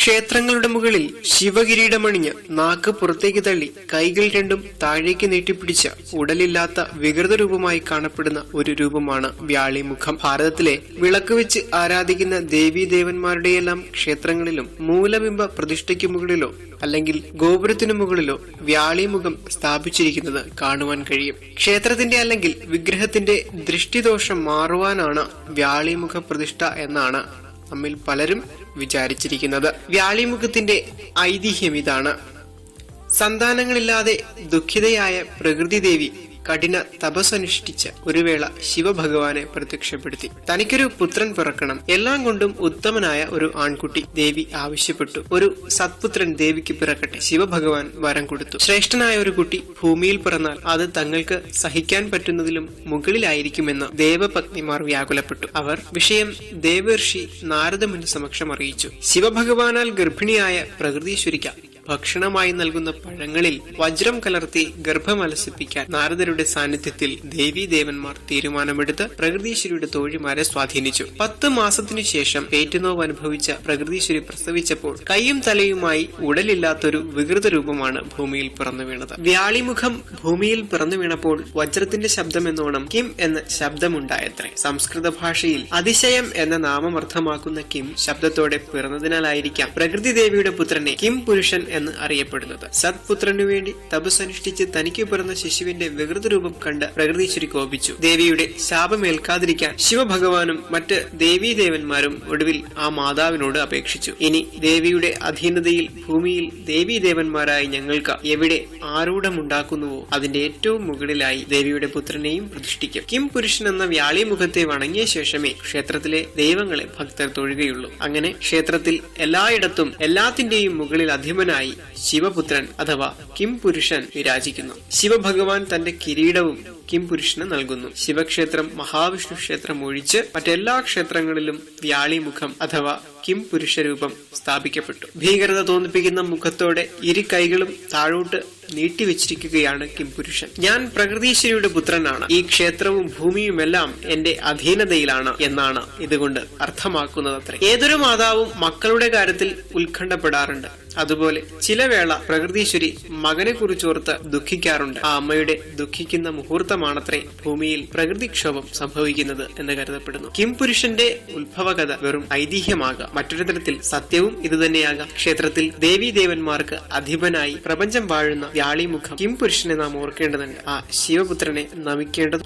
ക്ഷേത്രങ്ങളുടെ മുകളിൽ ശിവകിരീടമണിഞ്ഞ് നാക്ക് പുറത്തേക്ക് തള്ളി കൈകൾ രണ്ടും താഴേക്ക് നീട്ടിപ്പിടിച്ച ഉടലില്ലാത്ത വികൃത രൂപമായി കാണപ്പെടുന്ന ഒരു രൂപമാണ് വ്യാളിമുഖം. ഭാരതത്തിലെ വിളക്ക് വെച്ച് ആരാധിക്കുന്ന ദേവീദേവന്മാരുടെയെല്ലാം ക്ഷേത്രങ്ങളിലും മൂലബിംബ പ്രതിഷ്ഠയ്ക്ക് മുകളിലോ അല്ലെങ്കിൽ ഗോപുരത്തിനു മുകളിലോ വ്യാളിമുഖം സ്ഥാപിച്ചിരിക്കുന്നത് കാണുവാൻ കഴിയും. ക്ഷേത്രത്തിന്റെ അല്ലെങ്കിൽ വിഗ്രഹത്തിന്റെ ദൃഷ്ടിദോഷം മാറുവാനാണ് വ്യാളിമുഖ പ്രതിഷ്ഠ എന്നാണ് നമ്മിൽ പലരും വിചാരിച്ചിരിക്കുന്നത്. വ്യാളിമുഖത്തിന്റെ ഐതിഹ്യം ഇതാണ്. സന്താനങ്ങളില്ലാതെ ദുഃഖിതയായ പ്രകൃതിദേവി കഠിന തപസ്സനുഷ്ഠിച്ച ഒരു വേള ശിവഭഗവാനെ പ്രത്യക്ഷപ്പെടുത്തി. തനിക്കൊരു പുത്രൻ പിറക്കണം. എല്ലാം കൊണ്ടും ഉത്തമനായ ഒരു ആൺകുട്ടി ദേവി ആവശ്യപ്പെട്ടു. ഒരു സത്പുത്രൻ ദേവിക്ക് പിറക്കട്ടെ ശിവഭഗവാൻ വരം കൊടുത്തു. ശ്രേഷ്ഠനായ ഒരു കുട്ടി ഭൂമിയിൽ പിറന്നാൽ അത് തങ്ങൾക്ക് സഹിക്കാൻ പറ്റുന്നതിലും മുകളിലായിരിക്കുമെന്ന് ദേവപത്നിമാർ വ്യാകുലപ്പെട്ടു. അവർ വിഷയം ദേവർഷി നാരദമുനി സമക്ഷം അറിയിച്ചു ശിവഭഗവാനാൽ ഗർഭിണിയായ പ്രകൃതീശ്വരിക്ക ഭക്ഷണമായി നൽകുന്ന പഴങ്ങളിൽ വജ്രം കലർത്തി ഗർഭമലസിപ്പിക്കാൻ നാരദരുടെ സാന്നിധ്യത്തിൽ ദേവി ദേവന്മാർ തീരുമാനമെടുത്ത് പ്രകൃതീശ്വരിയുടെ തോഴിമാരെ സ്വാധീനിച്ചു. പത്ത് മാസത്തിനു ശേഷം പേറ്റുനോവ് അനുഭവിച്ച പ്രകൃതീശ്വരി പ്രസവിച്ചപ്പോൾ കൈയും തലയുമായി ഉടലില്ലാത്തൊരു വികൃത രൂപമാണ് ഭൂമിയിൽ പിറന്നു വീണത്. വ്യാളിമുഖം ഭൂമിയിൽ പിറന്നു വീണപ്പോൾ വജ്രത്തിന്റെ ശബ്ദം എന്നോണം കിം എന്ന ശബ്ദമുണ്ടായത്രേ. സംസ്കൃത ഭാഷയിൽ അതിശയം എന്ന നാമം അർത്ഥമാക്കുന്ന കിം ശബ്ദത്തോടെ പിറന്നതിനാലായിരിക്കാം പ്രകൃതി ദേവിയുടെ പുത്രനെ കിം പുരുഷൻ എന്ന് അറിയപ്പെടുന്നത്. സത്പുത്രനു വേണ്ടി തപസ്സനുഷ്ഠിച്ച് തനിക്ക് പിറന്ന ശിശുവിന്റെ വികൃത രൂപം കണ്ട് പ്രകൃതീശ്വരി കോപിച്ചു. ദേവിയുടെ ശാപമേൽക്കാതിരിക്കാൻ ശിവഭഗവാനും മറ്റ് ദേവീദേവന്മാരും ഒടുവിൽ ആ മാതാവിനോട് അപേക്ഷിച്ചു. ഇനി ദേവിയുടെ അധീനതയിൽ ഭൂമിയിൽ ദേവീദേവന്മാരായി ഞങ്ങൾക്ക് എവിടെ ആരൂഢമുണ്ടാക്കുന്നുവോ അതിന്റെ ഏറ്റവും മുകളിലായി ദേവിയുടെ പുത്രനെയും പ്രതിഷ്ഠിക്കും. കിം പുരുഷൻ എന്ന വ്യാളി മുഖത്തെ വണങ്ങിയ ശേഷമേ ക്ഷേത്രത്തിലെ ദൈവങ്ങളെ ഭക്തർ തൊഴുകയുള്ളൂ. അങ്ങനെ ക്ഷേത്രത്തിൽ എല്ലായിടത്തും എല്ലാത്തിന്റെയും മുകളിൽ അധിപനായി ശിവപുത്രൻ അഥവാ കിം പുരുഷൻ വിരാജിക്കുന്നു. ശിവഭഗവാൻ തന്റെ കിരീടവും കിം പുരുഷന് നൽകുന്നു. ശിവക്ഷേത്രം മഹാവിഷ്ണു ക്ഷേത്രം ഒഴിച്ച് മറ്റെല്ലാ ക്ഷേത്രങ്ങളിലും വ്യാളിമുഖം അഥവാ കിം പുരുഷ രൂപം സ്ഥാപിക്കപ്പെട്ടു. ഭീകരത തോന്നിപ്പിക്കുന്ന മുഖത്തോടെ ഇരു കൈകളും താഴോട്ട് നീട്ടിവെച്ചിരിക്കുകയാണ് കിം പുരുഷൻ. ഞാൻ പ്രകൃതീശ്വരിയുടെ പുത്രനാണ്. ഈ ക്ഷേത്രവും ഭൂമിയുമെല്ലാം എന്റെ അധീനതയിലാണ് എന്നാണ് ഇതുകൊണ്ട് അർത്ഥമാക്കുന്നത് അത്ര ഏതൊരു മാതാവും മക്കളുടെ കാര്യത്തിൽ ഉത്കണ്ഠപ്പെടാറുണ്ട്. അതുപോലെ ചില വേള പ്രകൃതീശ്വരി മകനെ കുറിച്ചോർത്ത് ദുഃഖിക്കാറുണ്ട്. ആ അമ്മയുടെ ദുഃഖിക്കുന്ന മുഹൂർത്തമാണത്രേ ഭൂമിയിൽ പ്രകൃതിക്ഷോഭം സംഭവിക്കുന്നത് എന്ന് കരുതപ്പെടുന്നു. കിം പുരുഷന്റെ ഉത്ഭവകഥ വെറും ഐതിഹ്യമാകാം. മറ്റൊരു തരത്തിൽ സത്യവും ഇതുതന്നെയാകാം. ക്ഷേത്രത്തിൽ ദേവീദേവന്മാർക്ക് അധിപനായി പ്രപഞ്ചം വാഴുന്ന വ്യാളിമുഖം കിം പുരുഷനെ നാം ഓർക്കേണ്ടതുണ്ട്. ആ ശിവപുത്രനെ നമിക്കേണ്ടത്